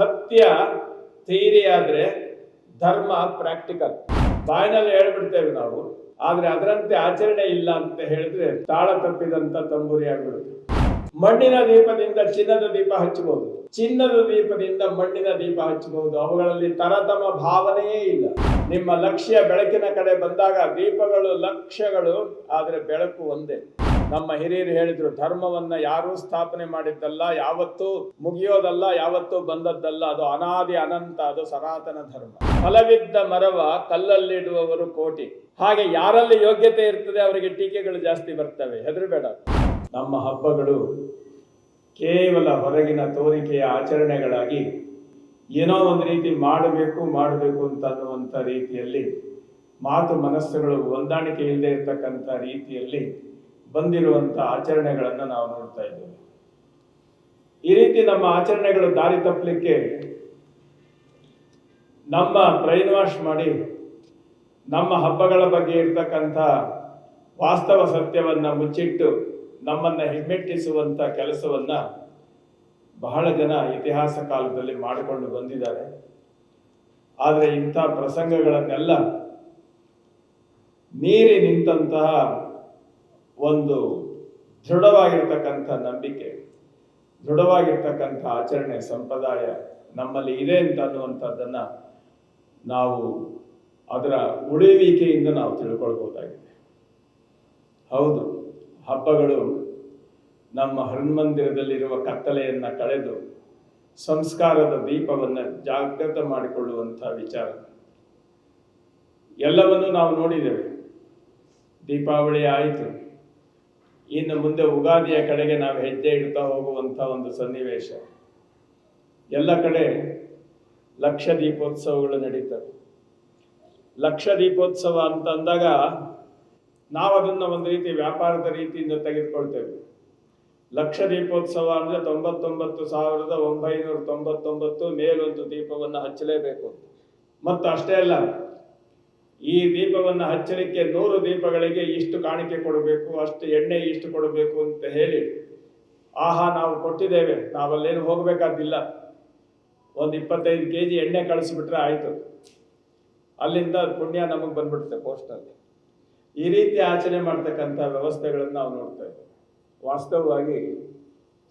ಸತ್ಯ ಥಿಯರಿ ಆದರೆ ಧರ್ಮ ಪ್ರಾಕ್ಟಿಕಲ್ ಬಾಯಿನಲ್ಲಿ ಹೇಳ್ಬಿಡ್ತೇವೆ ನಾವು, ಆದರೆ ಅದರಂತೆ ಆಚರಣೆ ಇಲ್ಲ ಅಂತ ಹೇಳಿದ್ರೆ ತಾಳ ತಪ್ಪಿದಂತ ತಂಬೂರಿ ಆಗ್ಬಿಡುತ್ತೆ. ಮಣ್ಣಿನ ದೀಪದಿಂದ ಚಿನ್ನದ ದೀಪ ಹಚ್ಚಬಹುದು. ಚಿನ್ನದ ದೀಪದಿಂದ ಮಣ್ಣಿನ ದೀಪ ಹಚ್ಚಬಹುದು. ಅವುಗಳಲ್ಲಿ ತರತಮ ಭಾವನೆಯೇ ಇಲ್ಲ. ನಿಮ್ಮ ಲಕ್ಷ್ಯ ಬೆಳಕಿನ ಕಡೆ ಬಂದಾಗ ದೀಪಗಳು ಲಕ್ಷ್ಯಗಳು ಆದರೆ ಬೆಳಕು ಒಂದೇ. ನಮ್ಮ ಹಿರಿಯರು ಹೇಳಿದ್ರು, ಧರ್ಮವನ್ನ ಯಾರೂ ಸ್ಥಾಪನೆ ಮಾಡಿದ್ದಲ್ಲ, ಯಾವತ್ತೂ ಮುಗಿಯೋದಲ್ಲ, ಯಾವತ್ತೂ ಬಂದದ್ದಲ್ಲ, ಅದು ಅನಾದಿ ಅನಂತ, ಅದು ಸನಾತನ ಧರ್ಮ. ಫಲವಿದ್ದ ಮರವ ಕಲ್ಲಲ್ಲಿಡುವವರು ಕೋಟಿ. ಹಾಗೆ ಯಾರಲ್ಲಿ ಯೋಗ್ಯತೆ ಇರ್ತದೆ, ಅವರಿಗೆ ಟೀಕೆಗಳು ಜಾಸ್ತಿ ಬರ್ತವೆ. ಹೆದರಬೇಡ. ನಮ್ಮ ಹಬ್ಬಗಳು ಕೇವಲ ಹೊರಗಿನ ತೋರಿಕೆಯ ಆಚರಣೆಗಳಾಗಿ ಏನೋ ಒಂದು ರೀತಿ ಮಾಡಬೇಕು ಮಾಡಬೇಕು ಅಂತ ಅನ್ನುವಂಥ ರೀತಿಯಲ್ಲಿ, ಮಾತು ಮನಸ್ಸುಗಳು ಹೊಂದಾಣಿಕೆ ಇಲ್ಲದೆ ಇರತಕ್ಕಂಥ ರೀತಿಯಲ್ಲಿ ಬಂದಿರುವಂಥ ಆಚರಣೆಗಳನ್ನು ನಾವು ನೋಡ್ತಾ ಇದ್ದೇವೆ. ಈ ರೀತಿ ನಮ್ಮ ಆಚರಣೆಗಳು ದಾರಿ ತಪ್ಪಲಿಕ್ಕೆ ನಮ್ಮ ಬ್ರೈನ್ ವಾಶ್ ಮಾಡಿ ನಮ್ಮ ಹಬ್ಬಗಳ ಬಗ್ಗೆ ಇರ್ತಕ್ಕಂಥ ವಾಸ್ತವ ಸತ್ಯವನ್ನ ಮುಚ್ಚಿಟ್ಟು ನಮ್ಮನ್ನ ಹಿಮ್ಮೆಟ್ಟಿಸುವಂತ ಕೆಲಸವನ್ನ ಬಹಳ ಜನ ಇತಿಹಾಸ ಕಾಲದಲ್ಲಿ ಮಾಡಿಕೊಂಡು ಬಂದಿದ್ದಾರೆ. ಆದರೆ ಇಂಥ ಪ್ರಸಂಗಗಳನ್ನೆಲ್ಲ ಮೀರಿ ನಿಂತಹ ಒಂದು ದೃಢವಾಗಿರ್ತಕ್ಕಂಥ ನಂಬಿಕೆ, ದೃಢವಾಗಿರ್ತಕ್ಕಂಥ ಆಚರಣೆ, ಸಂಪ್ರದಾಯ ನಮ್ಮಲ್ಲಿ ಇದೆ ಅಂತ ಅನ್ನುವಂಥದ್ದನ್ನ ನಾವು ಅದರ ಉಳಿವಿಕೆಯಿಂದ ನಾವು ತಿಳ್ಕೊಳ್ಬಹುದಾಗಿದೆ. ಹೌದು, ಹಬ್ಬಗಳು ನಮ್ಮ ಹನುಮಂದಿರದಲ್ಲಿರುವ ಕತ್ತಲೆಯನ್ನ ಕಳೆದು ಸಂಸ್ಕಾರದ ದೀಪವನ್ನು ಜಾಗೃತ ಮಾಡಿಕೊಳ್ಳುವಂಥ ವಿಚಾರ. ಎಲ್ಲವನ್ನು ನಾವು ನೋಡಿದ್ದೇವೆ. ದೀಪಾವಳಿ ಆಯಿತು. ಇನ್ನು ಮುಂದೆ ಉಗಾದಿಯ ಕಡೆಗೆ ನಾವು ಹೆಜ್ಜೆ ಇಡ್ತಾ ಹೋಗುವಂಥ ಒಂದು ಸನ್ನಿವೇಶ. ಎಲ್ಲ ಕಡೆ ಲಕ್ಷ ದೀಪೋತ್ಸವಗಳು ನಡೀತವೆ. ಲಕ್ಷ ದೀಪೋತ್ಸವ ಅಂತ ಅಂದಾಗ ನಾವು ಅದನ್ನು ಒಂದು ರೀತಿ ವ್ಯಾಪಾರದ ರೀತಿಯಿಂದ ತೆಗೆದುಕೊಳ್ತೇವೆ. ಲಕ್ಷ ದೀಪೋತ್ಸವ ಅಂದರೆ ತೊಂಬತ್ತೊಂಬತ್ತು ಸಾವಿರದ ಒಂಬೈನೂರ ತೊಂಬತ್ತೊಂಬತ್ತು ಮೇಲೊಂದು ದೀಪವನ್ನು ಹಚ್ಚಲೇಬೇಕು ಮತ್ತು ಅಷ್ಟೇ ಅಲ್ಲ ಈ ದೀಪವನ್ನು ಹಚ್ಚಲಿಕ್ಕೆ ನೂರು ದೀಪಗಳಿಗೆ ಇಷ್ಟು ಕಾಣಿಕೆ ಕೊಡಬೇಕು, ಅಷ್ಟು ಎಣ್ಣೆ ಇಷ್ಟು ಕೊಡಬೇಕು ಅಂತ ಹೇಳಿ ಆಹಾ ನಾವು ಕೊಟ್ಟಿದ್ದೇವೆ. ನಾವಲ್ಲೇನು ಹೋಗಬೇಕಾದಿಲ್ಲ ಒಂದು ಇಪ್ಪತ್ತೈದು ಕೆ ಜಿ ಎಣ್ಣೆ ಕಳಿಸ್ಬಿಟ್ರೆ ಆಯಿತು. ಅಲ್ಲಿಂದ ಪುಣ್ಯ ನಮಗೆ ಬಂದ್ಬಿಡುತ್ತೆ ಪೋಸ್ಟಲ್ಲಿ ಈ ರೀತಿ ಆಚರಣೆ ಮಾಡ್ತಕ್ಕಂಥ ವ್ಯವಸ್ಥೆಗಳನ್ನು ನಾವು ನೋಡ್ತಾ ವಾಸ್ತವವಾಗಿ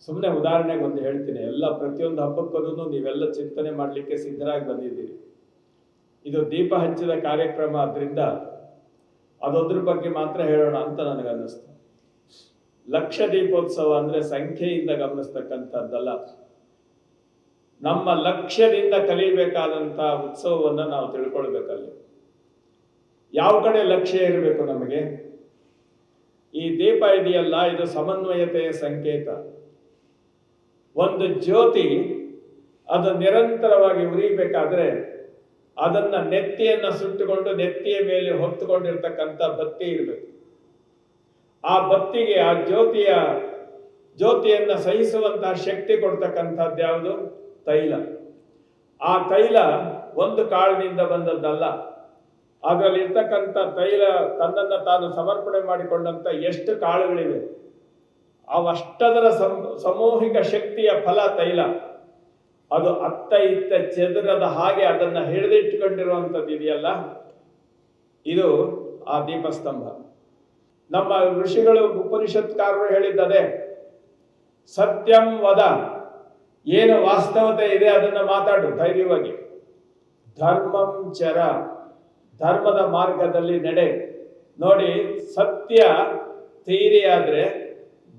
ಸುಮ್ಮನೆ ಉದಾಹರಣೆಗೆ ಒಂದು ಹೇಳ್ತೀನಿ. ಎಲ್ಲ ಪ್ರತಿಯೊಂದು ಹಬ್ಬಕ್ಕೂ ನೀವೆಲ್ಲ ಚಿಂತನೆ ಮಾಡಲಿಕ್ಕೆ ಸಿದ್ಧರಾಗಿ ಬಂದಿದ್ದೀರಿ. ಇದು ದೀಪ ಹಚ್ಚಿದ ಕಾರ್ಯಕ್ರಮ ಆದ್ರಿಂದ ಅದೊಂದ್ರ ಬಗ್ಗೆ ಮಾತ್ರ ಹೇಳೋಣ ಅಂತ ನನಗನ್ನಿಸ್ತು. ಲಕ್ಷ ದೀಪೋತ್ಸವ ಅಂದ್ರೆ ಸಂಖ್ಯೆಯಿಂದ ಗಮನಿಸ್ತಕ್ಕಂಥದ್ದಲ್ಲ. ನಮ್ಮ ಲಕ್ಷ್ಯದಿಂದ ಕಲಿಬೇಕಾದಂಥ ಉತ್ಸವವನ್ನು ನಾವು ತಿಳ್ಕೊಳ್ಬೇಕಲ್ಲಿ. ಯಾವ ಕಡೆ ಲಕ್ಷ್ಯ ಇರಬೇಕು ನಮಗೆ? ಈ ದೀಪ ಇದೆಯಲ್ಲ, ಇದು ಸಮನ್ವಯತೆಯ ಸಂಕೇತ. ಒಂದು ಜ್ಯೋತಿ ಅದು ನಿರಂತರವಾಗಿ ಉರಿಬೇಕಾದ್ರೆ ಅದನ್ನ ನೆತ್ತಿಯನ್ನ ಸುಟ್ಟುಕೊಂಡು ನೆತ್ತಿಯ ಮೇಲೆ ಹೊತ್ತುಕೊಂಡಿರ್ತಕ್ಕಂಥ ಬತ್ತಿ ಇರಬೇಕು. ಆ ಬತ್ತಿಗೆ ಆ ಜ್ಯೋತಿಯ, ಜ್ಯೋತಿಯನ್ನ ಸಹಿಸುವಂತಹ ಶಕ್ತಿ ಕೊಡ್ತಕ್ಕಂಥದ್ದು ಯಾವುದು? ತೈಲ. ಆ ತೈಲ ಒಂದು ಕಾಳಿನಿಂದ ಬಂದದ್ದಲ್ಲ. ಅದರಲ್ಲಿ ಇರ್ತಕ್ಕಂಥ ತೈಲ ತನ್ನನ್ನು ತಾನು ಸಮರ್ಪಣೆ ಮಾಡಿಕೊಂಡಂತ ಎಷ್ಟು ಕಾಳುಗಳಿವೆ? ಅವಷ್ಟದರ ಸಮೂಹಿಕ ಶಕ್ತಿಯ ಫಲ ತೈಲ. ಅದು ಅತ್ತ ಇತ್ತ ಚದುರದ ಹಾಗೆ ಅದನ್ನ ಹಿಡಿದಿಟ್ಟುಕೊಂಡಿರುವಂಥದ್ದು ಇದೆಯಲ್ಲ? ಇದು ಆ ದೀಪಸ್ತಂಭ. ನಮ್ಮ ಋಷಿಗಳು ಉಪನಿಷತ್ಕಾರರು ಹೇಳಿದ್ದದೆ, ಸತ್ಯಂ ವದ, ಏನು ವಾಸ್ತವತೆ ಇದೆ ಅದನ್ನ ಮಾತಾಡು ಧೈರ್ಯವಾಗಿ. ಧರ್ಮಂ ಚರ, ಧರ್ಮದ ಮಾರ್ಗದಲ್ಲಿ ನಡೆ. ನೋಡಿ, ಸತ್ಯ ಥಿಯರಿ ಆದ್ರೆ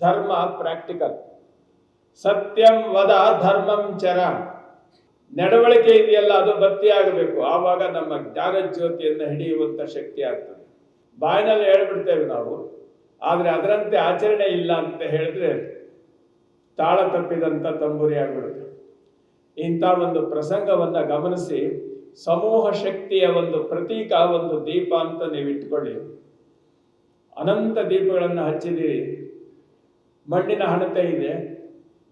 ಧರ್ಮ ಪ್ರಾಕ್ಟಿಕಲ್ ಸತ್ಯಂ ವದ ಧರ್ಮಂ ಚರ. ನಡವಳಿಕೆ ಇದೆಯಲ್ಲ, ಅದು ಬತ್ತಿ ಆಗಬೇಕು. ಆವಾಗ ನಮ್ಮ ಜ್ಞಾನ ಜ್ಯೋತಿಯನ್ನು ಹಿಡಿಯುವಂತ ಶಕ್ತಿ ಆಗ್ತದೆ. ಬಾಯಿನಲ್ಲಿ ಹೇಳ್ಬಿಡ್ತೇವೆ ನಾವು, ಆದರೆ ಅದರಂತೆ ಆಚರಣೆ ಇಲ್ಲ ಅಂತ ಹೇಳಿದ್ರೆ ತಾಳ ತಪ್ಪಿದಂತ ತಂಬೂರಿ ಆಗ್ಬಿಡುತ್ತೆ. ಇಂಥ ಒಂದು ಪ್ರಸಂಗವನ್ನ ಗಮನಿಸಿ, ಸಮೂಹ ಶಕ್ತಿಯ ಒಂದು ಪ್ರತೀಕ ಒಂದು ದೀಪ ಅಂತ ನೀವು ಇಟ್ಕೊಳ್ಳಿ. ಅನಂತ ದೀಪಗಳನ್ನು ಹಚ್ಚಿದ್ದೀರಿ. ಮಣ್ಣಿನ ಹಣತೆ ಇದೆ.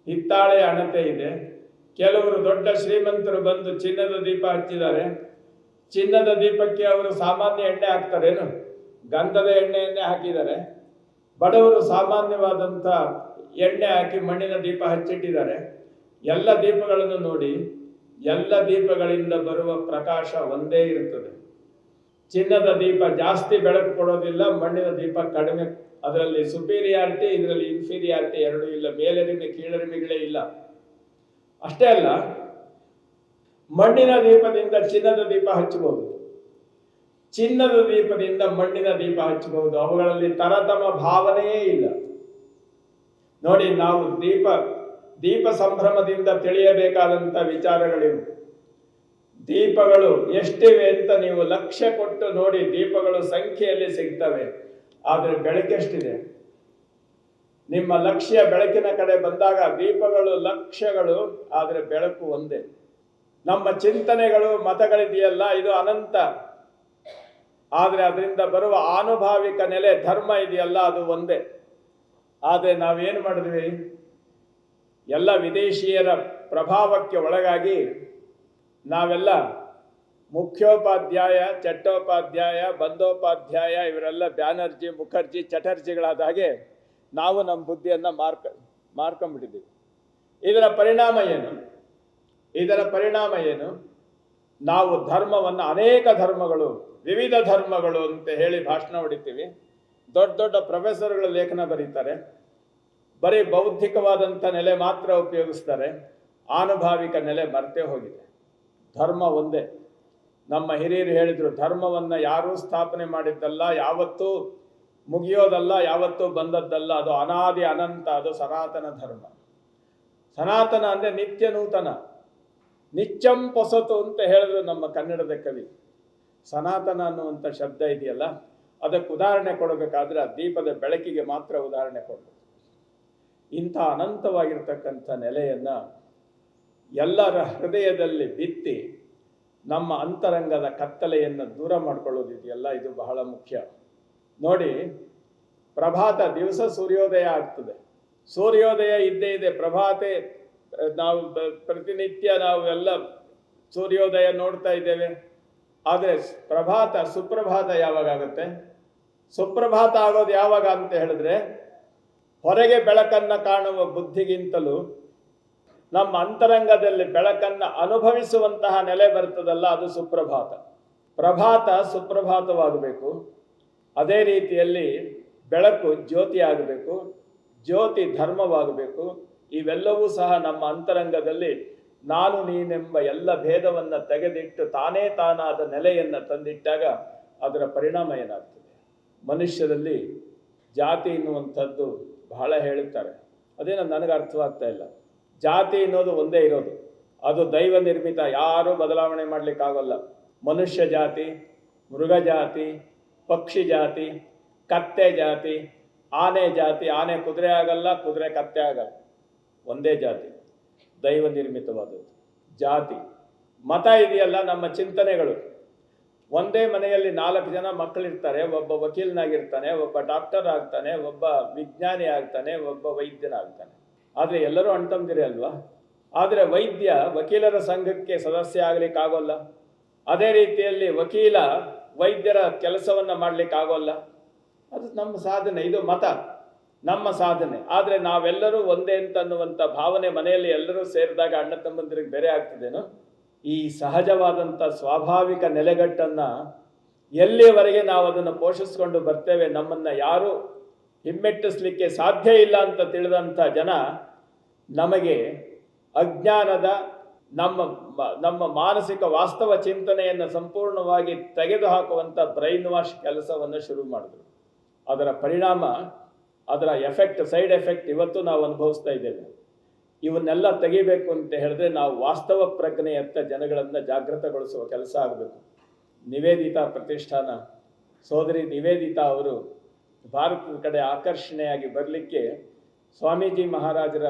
ಹಿತ್ತಾಳೆಯ ಹಣತೆ ಇದೆ. ಕೆಲವರು ದೊಡ್ಡ ಶ್ರೀಮಂತರು ಬಂದು ಚಿನ್ನದ ದೀಪ ಹಚ್ಚಿದ್ದಾರೆ. ಚಿನ್ನದ ದೀಪಕ್ಕೆ ಅವರು ಸಾಮಾನ್ಯ ಎಣ್ಣೆ ಹಾಕ್ತಾರೇನು? ಗಂಧದ ಎಣ್ಣೆಯನ್ನೇ ಹಾಕಿದ್ದಾರೆ. ಬಡವರು ಸಾಮಾನ್ಯವಾದಂಥ ಎಣ್ಣೆ ಹಾಕಿ ಮಣ್ಣಿನ ದೀಪ ಹಚ್ಚಿಟ್ಟಿದ್ದಾರೆ. ಎಲ್ಲ ದೀಪಗಳನ್ನು ನೋಡಿ, ಎಲ್ಲ ದೀಪಗಳಿಂದ ಬರುವ ಪ್ರಕಾಶ ಒಂದೇ ಇರುತ್ತದೆ. ಚಿನ್ನದ ದೀಪ ಜಾಸ್ತಿ ಬೆಳಕು ಕೊಡೋದಿಲ್ಲ, ಮಣ್ಣಿನ ದೀಪ ಕಡಿಮೆ ಅದರಲ್ಲಿ ಸುಪೀರಿಯಾರಿಟಿ ಇದರಲ್ಲಿ ಇನ್ಫೀರಿಯಾರಿಟಿ ಎರಡೂ ಇಲ್ಲ. ಮೇಲರಿಮೆ, ಕೀಳರಿಮೆಗಳೇ ಇಲ್ಲ. ಅಷ್ಟೇ ಅಲ್ಲ, ಮಣ್ಣಿನ ದೀಪದಿಂದ ಚಿನ್ನದ ದೀಪ ಹಚ್ಚಬಹುದು. ಚಿನ್ನದ ದೀಪದಿಂದ ಮಣ್ಣಿನ ದೀಪ ಹಚ್ಚಬಹುದು. ಅವುಗಳಲ್ಲಿ ತರತಮ ಭಾವನೆಯೇ ಇಲ್ಲ. ನೋಡಿ, ನಾವು ದೀಪ ದೀಪ ಸಂಭ್ರಮದಿಂದ ತಿಳಿಯಬೇಕಾದಂತ ವಿಚಾರಗಳಿವು. ದೀಪಗಳು ಎಷ್ಟಿವೆ ಅಂತ ನೀವು ಲಕ್ಷ್ಯ ಕೊಟ್ಟು ನೋಡಿ, ದೀಪಗಳು ಸಂಖ್ಯೆಯಲ್ಲಿ ಸಿಗ್ತವೆ. ಆದರೆ ಬೆಳಕೆಷ್ಟಿದೆ ನಿಮ್ಮ ಲಕ್ಷ್ಯ ಬೆಳಕಿನ ಕಡೆ ಬಂದಾಗ ದೀಪಗಳು, ಲಕ್ಷ್ಯಗಳು, ಆದರೆ ಬೆಳಕು ಒಂದೇ. ನಮ್ಮ ಚಿಂತನೆಗಳು, ಮತಗಳಿದೆಯಲ್ಲ, ಇದು ಅನಂತ. ಆದರೆ ಅದರಿಂದ ಬರುವ ಆನುಭಾವಿಕ ನೆಲೆ, ಧರ್ಮ ಇದೆಯಲ್ಲ, ಅದು ಒಂದೇ. ಆದರೆ ನಾವೇನು ಮಾಡಿದ್ವಿ? ಎಲ್ಲ ವಿದೇಶಿಯರ ಪ್ರಭಾವಕ್ಕೆ ಒಳಗಾಗಿ ನಾವೆಲ್ಲ ಮುಖ್ಯೋಪಾಧ್ಯಾಯ, ಚಟ್ಟೋಪಾಧ್ಯಾಯ, ಬಂದೋಪಾಧ್ಯಾಯ ಇವರೆಲ್ಲ ಬ್ಯಾನರ್ಜಿ, ಮುಖರ್ಜಿ, ಚಟರ್ಜಿಗಳಾದ ಹಾಗೆ ನಾವು ನಮ್ಮ ಬುದ್ಧಿಯನ್ನು ಮಾರ್ಕ, ಮಾರ್ಕೊಂಡ್ಬಿಟ್ಟಿದ್ದೀವಿ. ಇದರ ಪರಿಣಾಮ ಏನು? ಇದರ ಪರಿಣಾಮ ಏನು? ನಾವು ಧರ್ಮವನ್ನು ಅನೇಕ ಧರ್ಮಗಳು, ವಿವಿಧ ಧರ್ಮಗಳು ಅಂತ ಹೇಳಿ ಭಾಷಣ ಹೊಡಿತೀವಿ. ದೊಡ್ಡ ದೊಡ್ಡ ಪ್ರೊಫೆಸರ್ಗಳು ಲೇಖನ ಬರೀತಾರೆ. ಬರೀ ಬೌದ್ಧಿಕವಾದಂಥ ನೆಲೆ ಮಾತ್ರ ಉಪಯೋಗಿಸ್ತಾರೆ. ಆನುಭಾವಿಕ ನೆಲೆ ಮರ್ತೇ ಹೋಗಿದೆ. ಧರ್ಮ ಒಂದೇ. ನಮ್ಮ ಹಿರಿಯರು ಹೇಳಿದರು, ಧರ್ಮವನ್ನು ಯಾರೂ ಸ್ಥಾಪನೆ ಮಾಡಿದ್ದಲ್ಲ, ಯಾವತ್ತೂ ಮುಗಿಯೋದಲ್ಲ, ಯಾವತ್ತೂ ಬಂದದ್ದಲ್ಲ, ಅದು ಅನಾದಿ ಅನಂತ, ಅದು ಸನಾತನ ಧರ್ಮ. ಸನಾತನ ಅಂದರೆ ನಿತ್ಯ ನೂತನ. ನಿಚ್ಚಂ ಪೊಸತು ಅಂತ ಹೇಳಿದ್ರು ನಮ್ಮ ಕನ್ನಡದ ಕವಿ. ಸನಾತನ ಅನ್ನುವಂಥ ಶಬ್ದ ಇದೆಯಲ್ಲ, ಅದಕ್ಕೆ ಉದಾಹರಣೆ ಕೊಡಬೇಕಾದ್ರೆ ಆ ದೀಪದ ಬೆಳಕಿಗೆ ಮಾತ್ರ ಉದಾಹರಣೆ ಕೊಡಬೇಕು. ಇಂಥ ಅನಂತವಾಗಿರ್ತಕ್ಕಂಥ ನೆಲೆಯನ್ನು ಎಲ್ಲರ ಹೃದಯದಲ್ಲಿ ಬಿತ್ತಿ ನಮ್ಮ ಅಂತರಂಗದ ಕತ್ತಲೆಯನ್ನು ದೂರ ಮಾಡ್ಕೊಳ್ಳೋದಿದೆಯಲ್ಲ, ಇದು ಬಹಳ ಮುಖ್ಯ. ನೋಡಿ, ಪ್ರಭಾತ ದಿವಸ ಸೂರ್ಯೋದಯ ಆಗ್ತದೆ. ಸೂರ್ಯೋದಯ ಇದ್ದೇ ಇದೆ. ಪ್ರಭಾತೆ, ನಾವು ಪ್ರತಿನಿತ್ಯ ನಾವು ಎಲ್ಲ ಸೂರ್ಯೋದಯ ನೋಡ್ತಾ ಇದ್ದೇವೆ. ಆದರೆ ಪ್ರಭಾತ, ಸುಪ್ರಭಾತ ಯಾವಾಗ ಆಗುತ್ತೆ? ಸುಪ್ರಭಾತ ಆಗೋದು ಯಾವಾಗ ಅಂತ ಹೇಳಿದ್ರೆ, ಹೊರಗೆ ಬೆಳಕನ್ನು ಕಾಣುವ ಬುದ್ಧಿಗಿಂತಲೂ ನಮ್ಮ ಅಂತರಂಗದಲ್ಲಿ ಬೆಳಕನ್ನು ಅನುಭವಿಸುವಂತಹ ನೆಲೆ ಬರ್ತದಲ್ಲ, ಅದು ಸುಪ್ರಭಾತ. ಪ್ರಭಾತ ಸುಪ್ರಭಾತವಾಗಬೇಕು. ಅದೇ ರೀತಿಯಲ್ಲಿ ಬೆಳಕು ಜ್ಯೋತಿ ಆಗಬೇಕು. ಜ್ಯೋತಿ ಧರ್ಮವಾಗಬೇಕು. ಇವೆಲ್ಲವೂ ಸಹ ನಮ್ಮ ಅಂತರಂಗದಲ್ಲಿ ನಾನು ನೀನೆಂಬ ಎಲ್ಲ ಭೇದವನ್ನು ತೆಗೆದಿಟ್ಟು ತಾನೇ ತಾನಾದ ನೆಲೆಯನ್ನು ತಂದಿಟ್ಟಾಗ ಅದರ ಪರಿಣಾಮ ಏನಾಗ್ತದೆ? ಮನುಷ್ಯರಲ್ಲಿ ಜಾತಿ ಎನ್ನುವಂಥದ್ದು ಬಹಳ ಹೇಳುತ್ತಾರೆ ಅದೇನೋ ನನಗೆ ಅರ್ಥವಾಗ್ತಾ ಇಲ್ಲ. ಜಾತಿ ಅನ್ನೋದು ಒಂದೇ ಇರೋದು. ಅದು ದೈವ ನಿರ್ಮಿತ, ಯಾರೂ ಬದಲಾವಣೆ ಮಾಡಲಿಕ್ಕಾಗಲ್ಲ. ಮನುಷ್ಯ ಜಾತಿ, ಮೃಗ ಜಾತಿ, ಪಕ್ಷಿ ಜಾತಿ, ಕತ್ತೆ ಜಾತಿ, ಆನೆ ಜಾತಿ, ಆನೆ ಕುದುರೆ ಆಗಲ್ಲ, ಕುದುರೆ ಕತ್ತೆ ಆಗಲ್ಲ. ಒಂದೇ ಜಾತಿ. ದೈವ ನಿರ್ಮಿತವಾದದ್ದು. ಜಾತಿ. ಮತ ಇದೆಯಲ್ಲ ನಮ್ಮ ಚಿಂತನೆಗಳು. ಒಂದೇ ಮನೆಯಲ್ಲಿ ನಾಲ್ಕು ಜನ ಮಕ್ಕಳಿರ್ತಾರೆ, ಒಬ್ಬ ವಕೀಲನಾಗಿರ್ತಾನೆ, ಒಬ್ಬ ಡಾಕ್ಟರ್ ಆಗ್ತಾನೆ, ಒಬ್ಬ ವಿಜ್ಞಾನಿ ಆಗ್ತಾನೆ, ಒಬ್ಬ ವೈದ್ಯನಾಗ್ತಾನೆ. ಆದರೆ ಎಲ್ಲರೂ ಅಣ್ತಂದಿರಿ ಅಲ್ವಾ? ಆದರೆ ವೈದ್ಯ ವಕೀಲರ ಸಂಘಕ್ಕೆ ಸದಸ್ಯ ಆಗಲಿಕ್ಕಾಗೋಲ್ಲ. ಅದೇ ರೀತಿಯಲ್ಲಿ ವಕೀಲ ವೈದ್ಯರ ಕೆಲಸವನ್ನು ಮಾಡಲಿಕ್ಕಾಗೋಲ್ಲ. ಅದು ನಮ್ಮ ಸಾಧನೆ, ಇದು ಮತ. ನಮ್ಮ ಸಾಧನೆ. ಆದರೆ ನಾವೆಲ್ಲರೂ ಒಂದೇ ಅಂತ ಅನ್ನುವಂಥ ಭಾವನೆ ಮನೆಯಲ್ಲಿ ಎಲ್ಲರೂ ಸೇರಿದಾಗ ಅಣ್ಣ ತಮ್ಮಂದಿರಿಗೆ ಬೇರೆ ಆಗ್ತದೇನು? ಈ ಸಹಜವಾದಂಥ ಸ್ವಾಭಾವಿಕ ನೆಲೆಗಟ್ಟನ್ನು ಎಲ್ಲಿಯವರೆಗೆ ನಾವು ಅದನ್ನು ಪೋಷಿಸ್ಕೊಂಡು ಬರ್ತೇವೆ ನಮ್ಮನ್ನು ಯಾರೂ ಹಿಮ್ಮೆಟ್ಟಿಸ್ಲಿಕ್ಕೆ ಸಾಧ್ಯ ಇಲ್ಲ ಅಂತ ತಿಳಿದಂಥ ಜನ ನಮಗೆ ಅಜ್ಞಾನದ ನಮ್ಮ ನಮ್ಮ ಮಾನಸಿಕ ವಾಸ್ತವ ಚಿಂತನೆಯನ್ನು ಸಂಪೂರ್ಣವಾಗಿ ತೆಗೆದುಹಾಕುವಂಥ ಬ್ರೈನ್ ವಾಶ್ ಕೆಲಸವನ್ನು ಶುರು ಮಾಡಿದ್ರು. ಅದರ ಪರಿಣಾಮ, ಅದರ ಎಫೆಕ್ಟ್, ಸೈಡ್ ಎಫೆಕ್ಟ್ ಇವತ್ತು ನಾವು ಅನುಭವಿಸ್ತಾ ಇದ್ದೇವೆ. ಇವನ್ನೆಲ್ಲ ತೆಗಿಬೇಕು ಅಂತ ಹೇಳಿದ್ರೆ ನಾವು ವಾಸ್ತವ ಪ್ರಜ್ಞೆಯತ್ತ ಜನಗಳನ್ನು ಜಾಗೃತಗೊಳಿಸುವ ಕೆಲಸ ಆಗಬೇಕು. ನಿವೇದಿತಾ ಪ್ರತಿಷ್ಠಾನ. ಸೋದರಿ ನಿವೇದಿತಾ ಅವರು ಭಾರತದ ಕಡೆ ಆಕರ್ಷಣೆಯಾಗಿ ಬರಲಿಕ್ಕೆ ಸ್ವಾಮೀಜಿ ಮಹಾರಾಜರ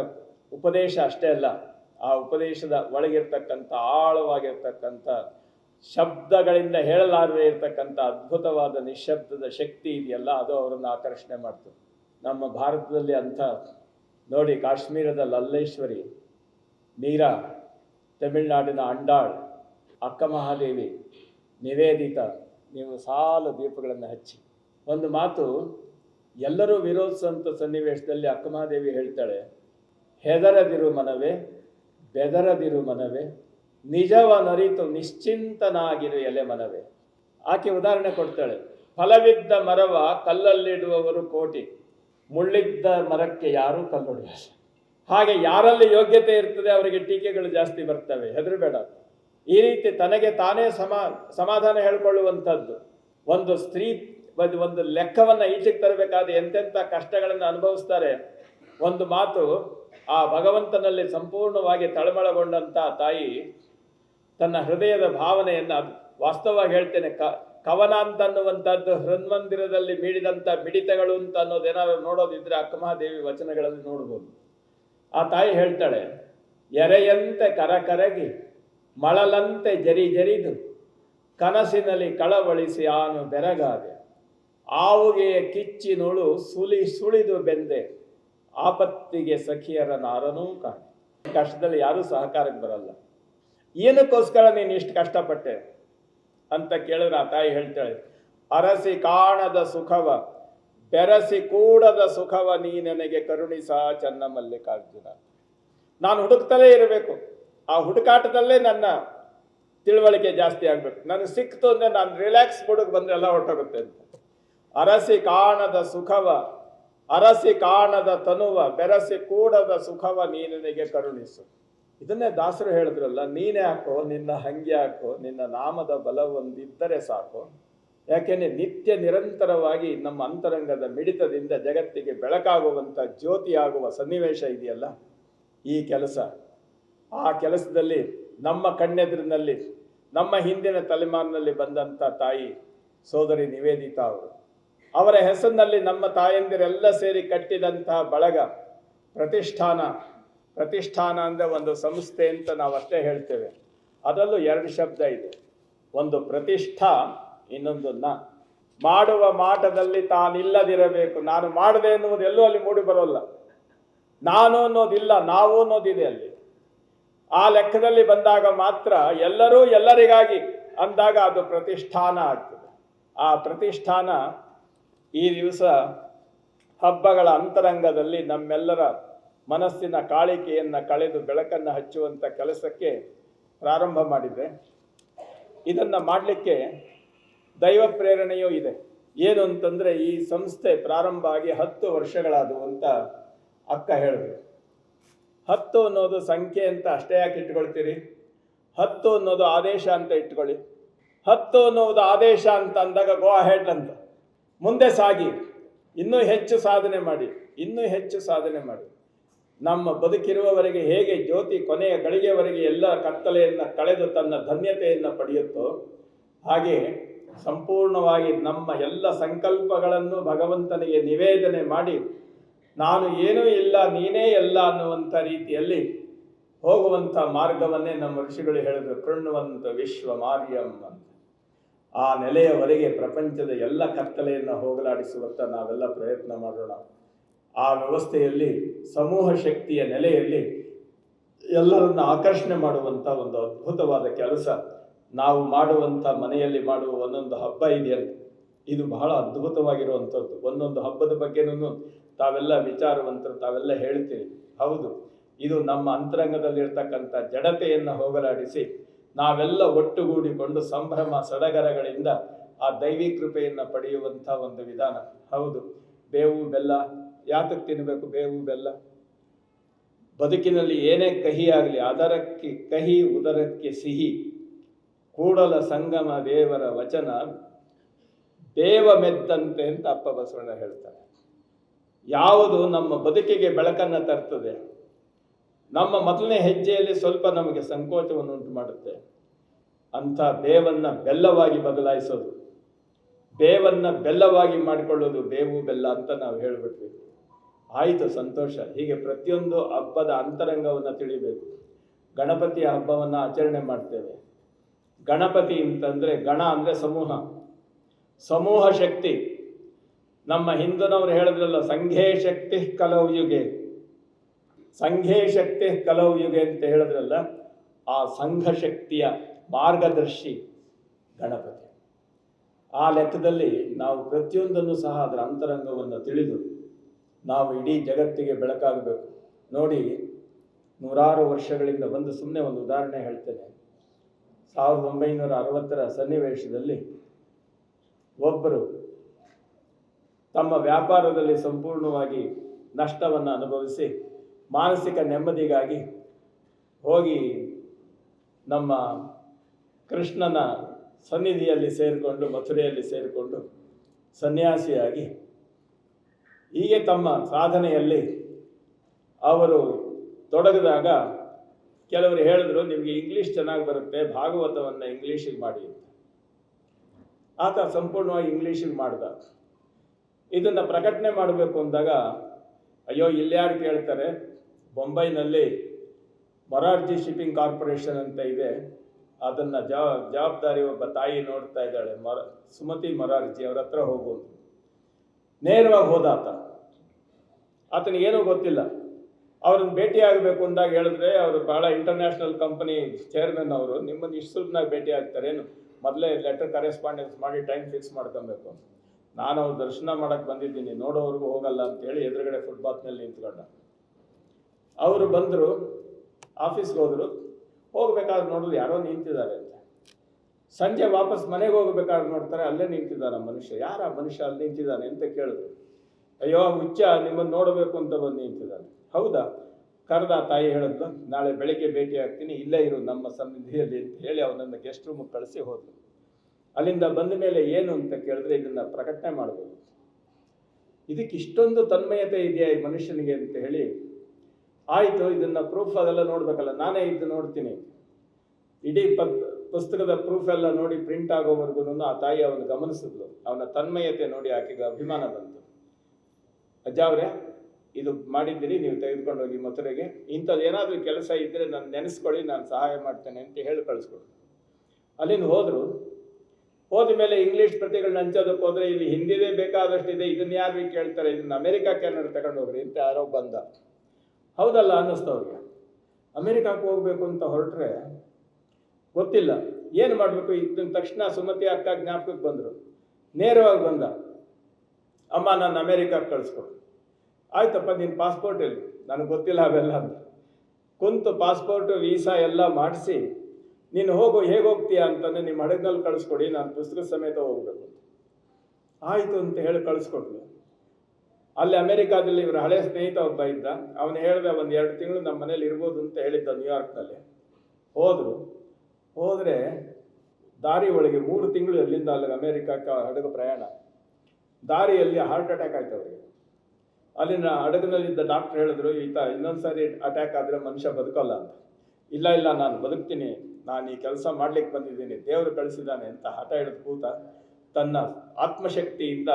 ಉಪದೇಶ ಅಷ್ಟೇ ಅಲ್ಲ, ಆ ಉಪದೇಶದ ಒಳಗಿರ್ತಕ್ಕಂಥ ಆಳವಾಗಿರ್ತಕ್ಕಂಥ ಶಬ್ದಗಳಿಂದ ಹೇಳಲಾರದೆ ಇರತಕ್ಕಂಥ ಅದ್ಭುತವಾದ ನಿಶಬ್ದದ ಶಕ್ತಿ ಇದೆಯಲ್ಲ, ಅದು ಅವರನ್ನು ಆಕರ್ಷಣೆ ಮಾಡ್ತು ನಮ್ಮ ಭಾರತದಲ್ಲಿ ಅಂಥ, ನೋಡಿ ಕಾಶ್ಮೀರದ ಲಲ್ಲೇಶ್ವರಿ, ಮೀರಾ, ತಮಿಳುನಾಡಿನ ಅಂಡಾಳ್ ಅಕ್ಕ ಮಹಾದೇವಿ ನಿವೇದಿತ, ನೀವು ಸಾಲು ದೀಪಗಳನ್ನು ಹಚ್ಚಿ. ಒಂದು ಮಾತು, ಎಲ್ಲರೂ ವಿರೋಧಿಸುವಂಥ ಸನ್ನಿವೇಶದಲ್ಲಿ ಅಕ್ಕಮಾದೇವಿ ಹೇಳ್ತಾಳೆ, ಹೆದರದಿರು ಮನವೇ, ಬೆದರದಿರು ಮನವೇ ನಿಜವನರಿತು ನಿಶ್ಚಿಂತನಾಗಿರು ಎಲೆ ಮನವೇ. ಆಕೆ ಉದಾಹರಣೆ ಕೊಡ್ತಾಳೆ, ಫಲವಿದ್ದ ಮರವ ಕಲ್ಲಲ್ಲಿಡುವವರು ಕೋಟಿ, ಮುಳ್ಳಿದ್ದ ಮರಕ್ಕೆ ಯಾರೂ ಕಲ್ಲೊಡೆಯಲ್ಲ. ಹಾಗೆ ಯಾರಲ್ಲಿ ಯೋಗ್ಯತೆ ಇರ್ತದೆ ಅವರಿಗೆ ಟೀಕೆಗಳು ಜಾಸ್ತಿ ಬರ್ತವೆ, ಹೆದರಬೇಡ. ಈ ರೀತಿ ತನಗೆ ತಾನೇ ಸಮಾ, ಸಮಾಧಾನ ಹೇಳಿಕೊಳ್ಳುವಂಥದ್ದು. ಒಂದು ಸ್ತ್ರೀ ಒಂದು ಒಂದು ಲೆಕ್ಕವನ್ನು ಈಚೆಗೆ ತರಬೇಕಾದ ಎಂತೆಂಥ ಕಷ್ಟಗಳನ್ನು ಅನುಭವಿಸ್ತಾರೆ. ಒಂದು ಮಾತು, ಆ ಭಗವಂತನಲ್ಲಿ ಸಂಪೂರ್ಣವಾಗಿ ತಳಮಳಗೊಂಡಂಥ ತಾಯಿ ತನ್ನ ಹೃದಯದ ಭಾವನೆಯನ್ನು ವಾಸ್ತವವಾಗಿ ಹೇಳ್ತೇನೆ, ಕ, ಕವನ ಅಂತ ಅನ್ನುವಂಥದ್ದು ಹೃನ್ಮಂದಿರದಲ್ಲಿ ಮೀಡಿದಂಥ ಮಿಡಿತಗಳು ಅಂತ ಅನ್ನೋದೇನಾದ್ರು ನೋಡೋದಿದ್ರೆ ಅಕ್ಕಮಹಾದೇವಿ ವಚನಗಳಲ್ಲಿ ನೋಡ್ಬೋದು. ಆ ತಾಯಿ ಹೇಳ್ತಾಳೆ, ಎರೆಯಂತೆ ಕರಕರಗಿ, ಮಳಲಂತೆ ಜರಿ ಜರಿದು, ಕನಸಿನಲ್ಲಿ ಕಳವಳಿಸಿ ಆನು ಬೆರಗಾದೆ. ಆವುಗೆಯ ಕಿಚ್ಚಿನೊಳು ಸುಲಿ ಸುಳಿದು ಬೆಂದೆ. ಆಪತ್ತಿಗೆ ಸಖಿಯರ ನಾರನೂ ಕಾಣೆ. ಕಷ್ಟದಲ್ಲಿ ಯಾರೂ ಸಹಕಾರಕ್ಕೆ ಬರಲ್ಲ. ಏನಕ್ಕೋಸ್ಕರ ನೀನು ಇಷ್ಟು ಕಷ್ಟಪಟ್ಟೆ? ಅಂತ ಕೇಳಿದ್ರೆ ಆ ತಾಯಿ ಹೇಳ್ತಾಳೆ, ಅರಸಿ ಕಾಣದ ಸುಖವ, ಬೆರಸಿ ಕೂಡದ ಸುಖವ, ನೀ ನನಗೆ ಕರುಣಿಸ ಚೆನ್ನ ಮಲ್ಲಿಕಾರ್ಜುನ ನಾನು ಹುಡುಕ್ತಲೇ ಇರಬೇಕು. ಆ ಹುಡುಕಾಟದಲ್ಲೇ ನನ್ನ ತಿಳುವಳಿಕೆ ಜಾಸ್ತಿ ಆಗ್ಬೇಕು. ನನಗೆ ಸಿಕ್ತು ಅಂದ್ರೆ ನಾನು ರಿಲ್ಯಾಕ್ಸ್ ಮೂಡಿಗೆ ಬಂದ್ರೆ ಎಲ್ಲ ಹೊರಟೋಗುತ್ತೆ ಅಂತ. ಅರಸಿ ಕಾಣದ ಸುಖವ, ಅರಸಿ ಕಾಣದ ತನುವ, ಬೆರಸಿ ಕೂಡದ ಸುಖವ ನೀನಿಗೆ ಕರುಣಿಸು. ಇದನ್ನೇ ದಾಸರು ಹೇಳಿದ್ರಲ್ಲ, ನೀನೇ ಹಾಕೋ, ನಿನ್ನ ಹಂಗೆ ಹಾಕೋ, ನಿನ್ನ ನಾಮದ ಬಲ ಒಂದಿದ್ದರೆ ಸಾಕು. ಯಾಕೆಂದ್ರೆ ನಿತ್ಯ ನಿರಂತರವಾಗಿ ನಮ್ಮ ಅಂತರಂಗದ ಮಿಡಿತದಿಂದ ಜಗತ್ತಿಗೆ ಬೆಳಕಾಗುವಂಥ ಜ್ಯೋತಿಯಾಗುವ ಸನ್ನಿವೇಶ ಇದೆಯಲ್ಲ, ಈ ಕೆಲಸ. ಆ ಕೆಲಸದಲ್ಲಿ ನಮ್ಮ ಕಣ್ಣೆದುರಿನಲ್ಲಿ, ನಮ್ಮ ಹಿಂದಿನ ತಲೆಮಾರಿನಲ್ಲಿ ಬಂದಂಥ ತಾಯಿ ಸೋದರಿ ನಿವೇದಿತಾ ಅವರು ಅವರ ಹೆಸರಿನಲ್ಲಿ ನಮ್ಮ ತಾಯಂದಿರೆಲ್ಲ ಸೇರಿ ಕಟ್ಟಿದಂತಹ ಬಳಗ, ಪ್ರತಿಷ್ಠಾನ ಪ್ರತಿಷ್ಠಾನ ಅಂದರೆ ಒಂದು ಸಂಸ್ಥೆ ಅಂತ ನಾವು ಅಷ್ಟೇ ಹೇಳ್ತೇವೆ. ಅದರಲ್ಲೂ ಎರಡು ಶಬ್ದ ಇದೆ. ಒಂದು ಪ್ರತಿಷ್ಠಾ, ಇನ್ನೊಂದು ನ. ಮಾಡುವ ಮಾಟದಲ್ಲಿ ತಾನಿಲ್ಲದಿರಬೇಕು. ನಾನು ಮಾಡದೆ ಎನ್ನುವುದು ಎಲ್ಲೂ ಅಲ್ಲಿ ಮೂಡಿ ಬರೋಲ್ಲ. ನಾನು ಅನ್ನೋದಿಲ್ಲ, ನಾವು ಅನ್ನೋದಿದೆ ಅಲ್ಲಿ. ಆ ಲೆಕ್ಕದಲ್ಲಿ ಬಂದಾಗ ಮಾತ್ರ ಎಲ್ಲರೂ ಎಲ್ಲರಿಗಾಗಿ ಅಂದಾಗ ಅದು ಪ್ರತಿಷ್ಠಾನ ಆಗ್ತದೆ. ಆ ಪ್ರತಿಷ್ಠಾನ ಈ ದಿವಸ ಹಬ್ಬಗಳ ಅಂತರಂಗದಲ್ಲಿ ನಮ್ಮೆಲ್ಲರ ಮನಸ್ಸಿನ ಕಾಳಿಕೆಯನ್ನು ಕಳೆದು ಬೆಳಕನ್ನು ಹಚ್ಚುವಂಥ ಕೆಲಸಕ್ಕೆ ಪ್ರಾರಂಭ ಮಾಡಿದೆ. ಇದನ್ನು ಮಾಡಲಿಕ್ಕೆ ದೈವ ಪ್ರೇರಣೆಯೂ ಇದೆ. ಏನು ಅಂತಂದರೆ ಈ ಸಂಸ್ಥೆ ಪ್ರಾರಂಭ ಆಗಿ ಹತ್ತು ವರ್ಷಗಳಾದವು ಅಂತ ಅಕ್ಕ ಹೇಳಿದ್ರು ಹತ್ತು ಅನ್ನೋದು ಸಂಖ್ಯೆ ಅಂತ ಅಷ್ಟೇ ಯಾಕೆ ಇಟ್ಕೊಳ್ತೀರಿ? ಹತ್ತು ಅನ್ನೋದು ಆದೇಶ ಅಂತ ಇಟ್ಕೊಳ್ಳಿ. ಹತ್ತು ಅನ್ನೋದು ಆದೇಶ ಅಂತ ಅಂದಾಗ ಗೋ ಹೆಡ್ ಅಂತ. ಮುಂದೆ ಸಾಗಿ, ಇನ್ನೂ ಹೆಚ್ಚು ಸಾಧನೆ ಮಾಡಿ, ಇನ್ನೂ ಹೆಚ್ಚು ಸಾಧನೆ ಮಾಡಿ. ನಮ್ಮ ಬದುಕಿರುವವರೆಗೆ ಹೇಗೆ ಜ್ಯೋತಿ ಕೊನೆಯ ಗಳಿಗೆಯವರೆಗೆ ಎಲ್ಲ ಕತ್ತಲೆಯನ್ನು ಕಳೆದು ತನ್ನ ಧನ್ಯತೆಯನ್ನು ಪಡೆಯುತ್ತೋ, ಹಾಗೆ ಸಂಪೂರ್ಣವಾಗಿ ನಮ್ಮ ಎಲ್ಲ ಸಂಕಲ್ಪಗಳನ್ನು ಭಗವಂತನಿಗೆ ನಿವೇದನೆ ಮಾಡಿ, ನಾನು ಏನೂ ಇಲ್ಲ, ನೀನೇ ಎಲ್ಲ ಅನ್ನುವಂಥ ರೀತಿಯಲ್ಲಿ ಹೋಗುವಂಥ ಮಾರ್ಗವನ್ನೇ ನಮ್ಮ ಋಷಿಗಳು ಹೇಳಿದ್ರು. ಕೃಣ್ವಂತ ವಿಶ್ವ ಮಾರ್ಯಂ ಅಂತ. ಆ ನೆಲೆಯವರೆಗೆ ಪ್ರಪಂಚದ ಎಲ್ಲ ಕತ್ತಲೆಯನ್ನು ಹೋಗಲಾಡಿಸುವತ್ತ ನಾವೆಲ್ಲ ಪ್ರಯತ್ನ ಮಾಡೋಣ. ಆ ವ್ಯವಸ್ಥೆಯಲ್ಲಿ, ಸಮೂಹ ಶಕ್ತಿಯ ನೆಲೆಯಲ್ಲಿ ಎಲ್ಲರನ್ನ ಆಕರ್ಷಣೆ ಮಾಡುವಂಥ ಒಂದು ಅದ್ಭುತವಾದ ಕೆಲಸ ನಾವು ಮಾಡುವಂಥ ಮನೆಯಲ್ಲಿ ಮಾಡುವ ಒಂದೊಂದು ಹಬ್ಬ ಇದೆಯಲ್ಲ. ಇದು ಬಹಳ ಅದ್ಭುತವಾಗಿರುವಂಥದ್ದು ಒಂದೊಂದು ಹಬ್ಬದ ಬಗ್ಗೆನೂ ತಾವೆಲ್ಲ ವಿಚಾರವಂತರು, ತಾವೆಲ್ಲ ಹೇಳ್ತೀರಿ. ಹೌದು, ಇದು ನಮ್ಮ ಅಂತರಂಗದಲ್ಲಿರ್ತಕ್ಕಂಥ ಜಡತೆಯನ್ನು ಹೋಗಲಾಡಿಸಿ ನಾವೆಲ್ಲ ಒಟ್ಟುಗೂಡಿಕೊಂಡು ಸಂಭ್ರಮ, ಸಡಗರಗಳಿಂದ ಆ ದೈವಿ ಕೃಪೆಯನ್ನು ಪಡೆಯುವಂಥ ಒಂದು ವಿಧಾನ. ಹೌದು, ಬೇವು, ಬೆಲ್ಲ. ಯಾತಕ್ಕೆ ತಿನ್ನಬೇಕು ಬೇವು, ಬೆಲ್ಲ? ಬದುಕಿನಲ್ಲಿ ಏನೇ ಕಹಿ ಆಗಲಿ, ಅದರಕ್ಕೆ ಕಹಿ, ಉದರಕ್ಕೆ ಸಿಹಿ. ಕೂಡಲ ಸಂಗಮ ದೇವರ ವಚನ ದೇವ ಮೆತ್ತಂತೆ ಅಂತ ಅಪ್ಪ ಬಸವಣ್ಣ ಹೇಳ್ತಾರೆ. ಯಾವುದು ನಮ್ಮ ಬದುಕಿಗೆ ಬೆಳಕನ್ನು ತರ್ತದೆ? ನಮ್ಮ ಮೊದಲನೇ ಹೆಜ್ಜೆಯಲ್ಲಿ ಸ್ವಲ್ಪ ನಮಗೆ ಸಂಕೋಚವನ್ನು ಉಂಟು ಮಾಡುತ್ತೆ. ಅಂಥ ಬೇವನ್ನ ಬೆಲ್ಲವಾಗಿ ಬದಲಾಯಿಸೋದು. ಬೇವನ್ನ ಬೆಲ್ಲವಾಗಿ ಮಾಡಿಕೊಳ್ಳೋದು ಬೇವು ಬೆಲ್ಲ ಅಂತ ನಾವು ಹೇಳಿಬಿಟ್ವಿ. ಆಯಿತು, ಸಂತೋಷ. ಹೀಗೆ ಪ್ರತಿಯೊಂದು ಹಬ್ಬದ ಅಂತರಂಗವನ್ನು ತಿಳಿಬೇಕು. ಗಣಪತಿಯ ಹಬ್ಬವನ್ನು ಆಚರಣೆ ಮಾಡ್ತೇವೆ. ಗಣಪತಿ ಅಂತಂದರೆ ಗಣ ಅಂದರೆ ಸಮೂಹ. ಸಮೂಹ ಶಕ್ತಿ. ನಮ್ಮ ಹಿಂದೂನವರು ಹೇಳಿದ್ರಲ್ಲ, ಸಂಘೇ ಶಕ್ತಿ ಕಲೌಯುಗೆ ಯುಗೆ. ಸಂಘೇ ಶಕ್ತಿ ಕಲವು ಯುಗೆ ಅಂತ ಹೇಳಿದ್ರಲ್ಲ, ಆ ಸಂಘ ಶಕ್ತಿಯ ಮಾರ್ಗದರ್ಶಿ ಗಣಪತಿ. ಆ ಲೆಕ್ಕದಲ್ಲಿ ನಾವು ಪ್ರತಿಯೊಂದನ್ನು ಸಹ ಅದರ ಅಂತರಂಗವನ್ನು ತಿಳಿದು ನಾವು ಇಡೀ ಜಗತ್ತಿಗೆ ಬೆಳಕಾಗಬೇಕು. ನೋಡಿ, ನೂರಾರು ವರ್ಷಗಳಿಂದ ಒಂದು ಸುಮ್ಮನೆ ಒಂದು ಉದಾಹರಣೆ ಹೇಳ್ತೇನೆ. ಸಾವಿರದ ಒಂಬೈನೂರ ಅರವತ್ತರ ಸನ್ನಿವೇಶದಲ್ಲಿ ಒಬ್ಬರು ತಮ್ಮ ವ್ಯಾಪಾರದಲ್ಲಿ ಸಂಪೂರ್ಣವಾಗಿ ನಷ್ಟವನ್ನು ಅನುಭವಿಸಿ ಮಾನಸಿಕ ನೆಮ್ಮದಿಗಾಗಿ ಹೋಗಿ ನಮ್ಮ ಕೃಷ್ಣನ ಸನ್ನಿಧಿಯಲ್ಲಿ ಸೇರಿಕೊಂಡು, ಮಥುರೆಯಲ್ಲಿ ಸೇರಿಕೊಂಡು ಸನ್ಯಾಸಿಯಾಗಿ ಹೀಗೆ ತಮ್ಮ ಸಾಧನೆಯಲ್ಲಿ ಅವರು ತೊಡಗಿದಾಗ ಕೆಲವರು ಹೇಳಿದ್ರು, ನಿಮಗೆ ಇಂಗ್ಲೀಷ್ ಚೆನ್ನಾಗಿ ಬರುತ್ತೆ, ಭಾಗವತವನ್ನು ಇಂಗ್ಲೀಷಿಗೆ ಮಾಡಿ ಅಂತ. ಆತ ಸಂಪೂರ್ಣವಾಗಿ ಇಂಗ್ಲೀಷಿಗೆ ಮಾಡ್ದ. ಇದನ್ನು ಪ್ರಕಟಣೆ ಮಾಡಬೇಕು ಅಂದಾಗ, ಅಯ್ಯೋ ಇಲ್ಯಾರು ಕೇಳ್ತಾರೆ? ಬೊಂಬೈನಲ್ಲಿ ಮೊರಾರ್ಜಿ ಶಿಪ್ಪಿಂಗ್ ಕಾರ್ಪೊರೇಷನ್ ಅಂತ ಇದೆ. ಅದನ್ನು ಜವಾ ಜವಾಬ್ದಾರಿ ಒಬ್ಬ ತಾಯಿ ನೋಡ್ತಾ ಇದ್ದಾಳೆ, ಮೊರ, ಸುಮತಿ ಮೊರಾರ್ಜಿ ಅವ್ರ ಹತ್ರ ಹೋಗೋದು ಅಂತ. ನೇರವಾಗಿ ಹೋದ ಆತ ಆತನಿಗೇನೂ ಗೊತ್ತಿಲ್ಲ. ಅವ್ರನ್ನ ಭೇಟಿ ಆಗಬೇಕು ಅಂದಾಗ ಹೇಳಿದ್ರೆ ಅವರು ಭಾಳ ಇಂಟರ್ನ್ಯಾಷನಲ್ ಕಂಪನಿ ಚೇರ್ಮನ್ ಅವರು, ನಿಮ್ಮನ್ನು ಇಷ್ಟು ಭೇಟಿ ಆಗ್ತಾರೇನು? ಮೊದಲೇ ಲೆಟರ್ ಕರೆಸ್ಪಾಂಡೆನ್ಸ್ ಮಾಡಿ ಟೈಮ್ ಫಿಕ್ಸ್ ಮಾಡ್ಕೊಬೇಕು ನಾನು ಅವ್ರ ದರ್ಶನ ಮಾಡಕ್ಕೆ ಬಂದಿದ್ದೀನಿ, ನೋಡೋವ್ರಿಗೂ ಹೋಗಲ್ಲ ಅಂತೇಳಿ ಎದುರುಗಡೆ ಫುಟ್ಬಾತ್ನಲ್ಲಿ ನಿಂತ್ಕೊಂಡ. ಅವರು ಬಂದರು, ಆಫೀಸ್ಗೆ ಹೋದರು. ಹೋಗ್ಬೇಕಾದ್ರೆ ನೋಡಿದ್ರು ಯಾರೋ ನಿಂತಿದ್ದಾರೆ ಅಂತ. ಸಂಜೆ ವಾಪಸ್ ಮನೆಗೆ ಹೋಗ್ಬೇಕಾದ್ರೆ ನೋಡ್ತಾರೆ, ಅಲ್ಲೇ ನಿಂತಿದ್ದಾರೆ ಮನುಷ್ಯ. ಯಾರ ಮನುಷ್ಯ ಅಲ್ಲಿ ನಿಂತಿದ್ದಾನೆ ಅಂತ ಕೇಳಿದ್ರು. ಅಯ್ಯೋ ಹುಚ್ಚ ನಿಮ್ಮನ್ನು ನೋಡಬೇಕು ಅಂತ ಬಂದು ನಿಂತಿದ್ದಾನೆ. ಹೌದಾ? ಕರೆದ ತಾಯಿ ಹೇಳಿದ್ಲು, ನಾಳೆ ಬೆಳಿಗ್ಗೆ ಭೇಟಿ ಆಗ್ತೀನಿ, ಇಲ್ಲೇ ಇರು, ನಮ್ಮ ಸನ್ನಿಧಿಯಲ್ಲಿ ಅಂತ ಹೇಳಿ ಅವನನ್ನು ಗೆಸ್ಟ್ ರೂಮಿಗೆ ಕಳಿಸಿ ಹೋದ್ರು. ಅಲ್ಲಿಂದ ಬಂದ ಮೇಲೆ ಏನು ಅಂತ ಕೇಳಿದ್ರೆ ಇದನ್ನು ಪ್ರಕಟಣೆ ಮಾಡಬೇಕು ಇದಕ್ಕೆ ಇಷ್ಟೊಂದು ತನ್ಮಯತೆ ಇದೆಯಾ ಈ ಮನುಷ್ಯನಿಗೆ ಅಂತ ಹೇಳಿ ಆಯಿತು, ಇದನ್ನ ಪ್ರೂಫ್ ಅದೆಲ್ಲ ನೋಡ್ಬೇಕಲ್ಲ, ನಾನೇ ಇದು ನೋಡ್ತೀನಿ. ಇಡೀ ಪತ್ ಪುಸ್ತಕದ ಪ್ರೂಫ್ ಎಲ್ಲ ನೋಡಿ ಪ್ರಿಂಟ್ ಆಗೋವರೆಗೂ ಆ ತಾಯಿ ಅವನು ಗಮನಿಸಿದ್ಲು. ಅವನ ತನ್ಮಯತೆ ನೋಡಿ ಆಕೆಗೆ ಅಭಿಮಾನ ಬಂತು. ಅಜ್ಜ ಅವರೇ, ಇದು ಮಾಡಿದ್ದೀರಿ, ನೀವು ತೆಗೆದುಕೊಂಡು ಹೋಗಿ ಮಥುರೆಗೆ. ಇಂಥದ್ದು ಏನಾದರೂ ಕೆಲಸ ಇದ್ದರೆ ನಾನು ನೆನೆಸ್ಕೊಳ್ಳಿ, ನಾನು ಸಹಾಯ ಮಾಡ್ತೇನೆ ಅಂತ ಹೇಳಿ ಕಳಿಸ್ಕೊಡು. ಅಲ್ಲಿಂದ ಹೋದರು. ಹೋದ ಮೇಲೆ ಇಂಗ್ಲೀಷ್ ಪ್ರತಿಗಳನ್ನ ಹಂಚೋದಕ್ಕೆ ಹೋದ್ರೆ, ಇಲ್ಲಿ ಹಿಂದಿದೇ ಬೇಕಾದಷ್ಟಿದೆ ಇದನ್ನ ಯಾರು ಕೇಳ್ತಾರೆ? ಇದನ್ನ ಅಮೆರಿಕಕ್ಕೆ ಏನಾದ್ರು ತಗೊಂಡು ಹೋಗ್ರಿ ಅಂತ ಯಾರೋ ಬಂದ. ಹೌದಲ್ಲ ಅನ್ನಿಸ್ತು ಅವ್ರಿಗೆ. ಅಮೆರಿಕಕ್ಕೆ ಹೋಗಬೇಕು ಅಂತ ಹೊರಟ್ರೆ ಗೊತ್ತಿಲ್ಲ. ಏನು ಮಾಡಬೇಕು? ಇದ್ದ ತಕ್ಷಣ ಸುಮತಿ ಅಕ್ಕ ಜ್ಞಾಪಕಕ್ಕೆ ಬಂದರು. ನೇರವಾಗಿ ಬಂದ. ಅಮ್ಮ, ನಾನು ಅಮೆರಿಕಕ್ಕೆ ಕಳಿಸ್ಕೊಡು. ಆಯ್ತಪ್ಪ ನಿನ್ನ ಪಾಸ್ಪೋರ್ಟ್ ಎಲ್ಲಿ? ನನಗೆ ಗೊತ್ತಿಲ್ಲ ಅವೆಲ್ಲ ಅಂತ. ಕುಂತು ಪಾಸ್ಪೋರ್ಟ್ ವೀಸಾ ಎಲ್ಲ ಮಾಡಿಸಿ, ನೀನು ಹೋಗು, ಹೇಗೆ ಹೋಗ್ತೀಯಾ ಅಂತಂದರೆ ನಿಮ್ಮ ಹಡಗಿನಲ್ಲಿ ಕಳಿಸ್ಕೊಡಿ, ನಾನು ಪುಸ್ತಕ ಸಮೇತ ಹೋಗ್ಬೇಕು ಆಯಿತು ಅಂತ ಹೇಳಿ ಕಳಿಸ್ಕೊಟ್ಲು ಅಲ್ಲಿ ಅಮೆರಿಕಾದಲ್ಲಿ ಇವರ ಹಳೆ ಸ್ನೇಹಿತ ಒಬ್ಬ ಇದ್ದ. ಅವನು ಹೇಳಿದ, ಒಂದು ಎರಡು ತಿಂಗಳು ನಮ್ಮ ಮನೇಲಿ ಇರ್ಬೋದು ಅಂತ ಹೇಳಿದ್ದ ನ್ಯೂಯಾರ್ಕ್ನಲ್ಲಿ. ಹೋದರು. ಹೋದರೆ ದಾರಿ ಒಳಗೆ ಮೂರು ತಿಂಗಳು ಅಲ್ಲಿಂದ ಅಲ್ಲಿಗೆ ಅಮೆರಿಕಕ್ಕೆ ಹಡಗು ಪ್ರಯಾಣ. ದಾರಿಯಲ್ಲಿ ಹಾರ್ಟ್ ಅಟ್ಯಾಕ್ ಆಯ್ತು ಅವರಿಗೆ. ಅಲ್ಲಿನ ಹಡಗಿನಲ್ಲಿದ್ದ ಡಾಕ್ಟರ್ ಹೇಳಿದ್ರು, ಈತ ಇನ್ನೊಂದು ಸಾರಿ ಅಟ್ಯಾಕ್ ಆದರೆ ಮನುಷ್ಯ ಬದುಕಲ್ಲ ಅಂತ. ಇಲ್ಲ ಇಲ್ಲ, ನಾನು ಬದುಕ್ತೀನಿ. ನಾನು ಈ ಕೆಲಸ ಮಾಡ್ಲಿಕ್ಕೆ ಬಂದಿದ್ದೀನಿ. ದೇವರು ಕಳಿಸಿದ್ದಾನೆ ಅಂತ ಹಠ ಹಿಡಿದು ಕೂತ ತನ್ನ ಆತ್ಮಶಕ್ತಿಯಿಂದ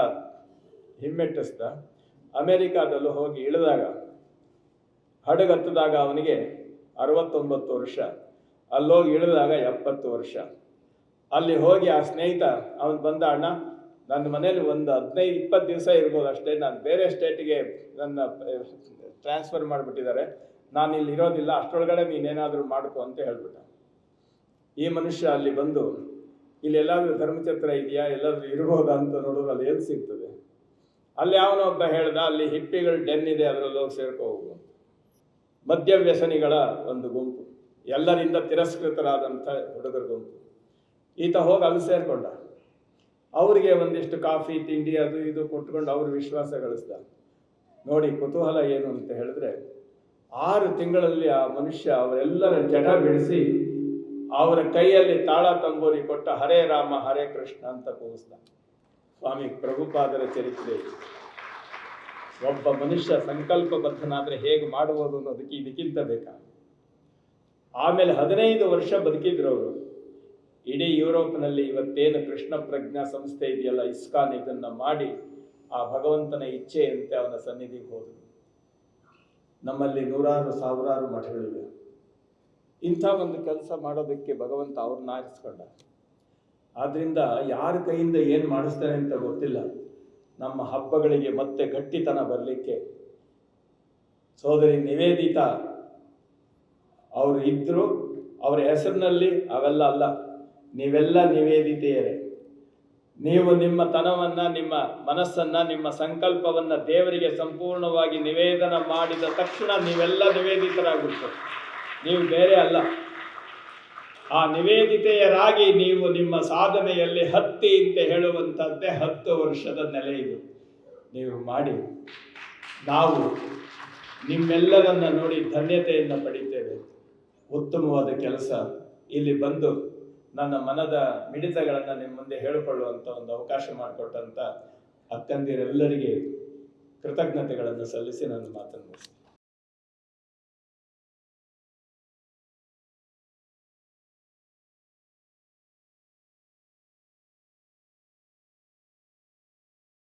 ಹಿಮ್ಮೆಟ್ಟಿಸ್ದ. ಅಮೆರಿಕಾದಲ್ಲೂ ಹೋಗಿ ಇಳಿದಾಗ ಹಡಗತ್ತದಾಗ ಅವನಿಗೆ ಅರವತ್ತೊಂಬತ್ತು ವರ್ಷ. ಅಲ್ಲೋಗಿ ಇಳಿದಾಗ ಎಪ್ಪತ್ತು ವರ್ಷ. ಅಲ್ಲಿ ಹೋಗಿ ಆ ಸ್ನೇಹಿತ, ಅವನು ಬಂದ, ಅಣ್ಣ, ನನ್ನ ಮನೇಲಿ ಒಂದು ಹದಿನೈದು, ಇಪ್ಪತ್ತು ದಿವಸ ಇರ್ಬೋದು ಅಷ್ಟೇ, ನಾನು ಬೇರೆ ಸ್ಟೇಟಿಗೆ ನನ್ನ ಟ್ರಾನ್ಸ್ಫರ್ ಮಾಡಿಬಿಟ್ಟಿದ್ದಾರೆ. ನಾನು ಇಲ್ಲಿ ಇರೋದಿಲ್ಲ, ಅಷ್ಟರೊಳಗಡೆ ನೀನೇನಾದರೂ ಮಾಡ್ಕೊ ಅಂತ ಹೇಳ್ಬಿಟ್ಟ. ಈ ಮನುಷ್ಯ ಅಲ್ಲಿ ಬಂದು ಇಲ್ಲಿ ಎಲ್ಲಾದರೂ ಧರ್ಮಛತ್ರ ಇದೆಯಾ? ಎಲ್ಲಾದರೂ ಇರ್ಬೋದಾ? ಅಂತ ನೋಡೋದು ಅಲ್ಲಿ ಏನು ಸಿಗ್ತದೆ? ಅಲ್ಲಿ ಅವನೊಬ್ಬ ಹೇಳ್ದ, ಅಲ್ಲಿ ಹಿಪ್ಪಿಗಳು ಡೆನ್ ಇದೆ, ಅದರಲ್ಲಿ ಹೋಗಿ ಸೇರ್ಕೋ ಹೋಗು ಮದ್ಯ ವ್ಯಸನಿಗಳ ಒಂದು ಗುಂಪು. ಎಲ್ಲರಿಂದ ತಿರಸ್ಕೃತರಾದಂಥ ಹುಡುಗರ ಗುಂಪು. ಈತ ಹೋಗಿ ಅಲ್ಲಿ ಸೇರ್ಕೊಂಡ. ಅವರಿಗೆ ಒಂದಿಷ್ಟು ಕಾಫಿ, ತಿಂಡಿ, ಅದು ಇದು ಕೊಟ್ಕೊಂಡು ಅವರು ವಿಶ್ವಾಸ ಗಳಿಸ್ದ. ನೋಡಿ, ಕುತೂಹಲ ಏನು ಅಂತ ಹೇಳಿದ್ರೆ, ಆರು ತಿಂಗಳಲ್ಲಿ ಆ ಮನುಷ್ಯ ಅವರೆಲ್ಲರ ಜಡ ಬಿಡಿಸಿ ಅವರ ಕೈಯಲ್ಲಿ ತಾಳ ತಂಬೂರಿ ಕೊಟ್ಟ ಹರೇ ರಾಮ, ಹರೇ ಕೃಷ್ಣ ಅಂತ ಕೂಗಿಸ್ದ. ಸ್ವಾಮಿ ಪ್ರಭುಪಾದರ ಚರಿತ್ರೆ. ಒಬ್ಬ ಮನುಷ್ಯ ಸಂಕಲ್ಪಬದ್ಧನಾದ್ರೆ ಹೇಗೆ ಮಾಡುವುದು ಅನ್ನೋದಕ್ಕೆ ಇದಕ್ಕಿಂತ ಬೇಕಾ? ಆಮೇಲೆ ಹದಿನೈದು ವರ್ಷ ಬದುಕಿದ್ರು ಅವರು ಇಡೀ ಯುರೋಪ್ನಲ್ಲಿ ಇವತ್ತೇನು ಕೃಷ್ಣ ಪ್ರಜ್ಞಾ ಸಂಸ್ಥೆ ಇದೆಯಲ್ಲ, ಇಸ್ಕಾನ್ ಇದನ್ನು ಮಾಡಿ ಆ ಭಗವಂತನ ಇಚ್ಛೆಯಂತೆ ಅವನ ಸನ್ನಿಧಿಗೆ ಹೋದರು. ನಮ್ಮಲ್ಲಿ ನೂರಾರು, ಸಾವಿರಾರು ಮಠಗಳಿವೆ. ಇಂಥ ಒಂದು ಕೆಲಸ ಮಾಡೋದಕ್ಕೆ ಭಗವಂತ ಅವ್ರನ್ನ ಆರಿಸ್ಕೊಂಡ ಆದ್ರಿಂದ ಯಾರ ಕೈಯಿಂದ ಏನು ಮಾಡಿಸ್ತಾರೆ ಅಂತ ಗೊತ್ತಿಲ್ಲ. ನಮ್ಮ ಹಬ್ಬಗಳಿಗೆ ಮತ್ತೆ ಗಟ್ಟಿತನ ಬರಲಿಕ್ಕೆ ಸೋದರಿ ನಿವೇದಿತಾ ಅವರು ಇದ್ರು, ಅವರ ಹೆಸರಿನಲ್ಲಿ ಅವೆಲ್ಲ ಅಲ್ಲ, ನೀವೆಲ್ಲ ನಿವೇದಿತೆಯರೇ. ನೀವು ನಿಮ್ಮ ತನವನ್ನು, ನಿಮ್ಮ ಮನಸ್ಸನ್ನ, ನಿಮ್ಮ ಸಂಕಲ್ಪವನ್ನ ದೇವರಿಗೆ ಸಂಪೂರ್ಣವಾಗಿ ನಿವೇದನ ಮಾಡಿದ ತಕ್ಷಣ ನೀವೆಲ್ಲ ನಿವೇದಿತರಾಗುತ್ತೆ ನೀವು ಬೇರೆ ಅಲ್ಲ. ಆ ನಿವೇದಿತೆಯರಾಗಿ ನೀವು ನಿಮ್ಮ ಸಾಧನೆಯಲ್ಲಿ ಹತ್ತಿ ಅಂತ ಹೇಳುವಂಥದ್ದೇ ಹತ್ತು ವರ್ಷದ ನೆಲೆ ಇದು. ನೀವು ಮಾಡಿ. ನಾವು ನಿಮ್ಮೆಲ್ಲರನ್ನ ನೋಡಿ ಧನ್ಯತೆಯನ್ನು ಪಡಿತೇವೆ. ಉತ್ತಮವಾದ ಕೆಲಸ. ಇಲ್ಲಿ ಬಂದು ನನ್ನ ಮನದ ಮಿಡಿತಗಳನ್ನು ನಿಮ್ಮ ಮುಂದೆ ಹೇಳಿಕೊಳ್ಳುವಂಥ ಒಂದು ಅವಕಾಶ ಮಾಡಿಕೊಟ್ಟಂಥ ಅಕ್ಕಂದಿರೆಲ್ಲರಿಗೆ ಕೃತಜ್ಞತೆಗಳನ್ನು ಸಲ್ಲಿಸಿ ನನ್ನ ಮಾತನ್ನು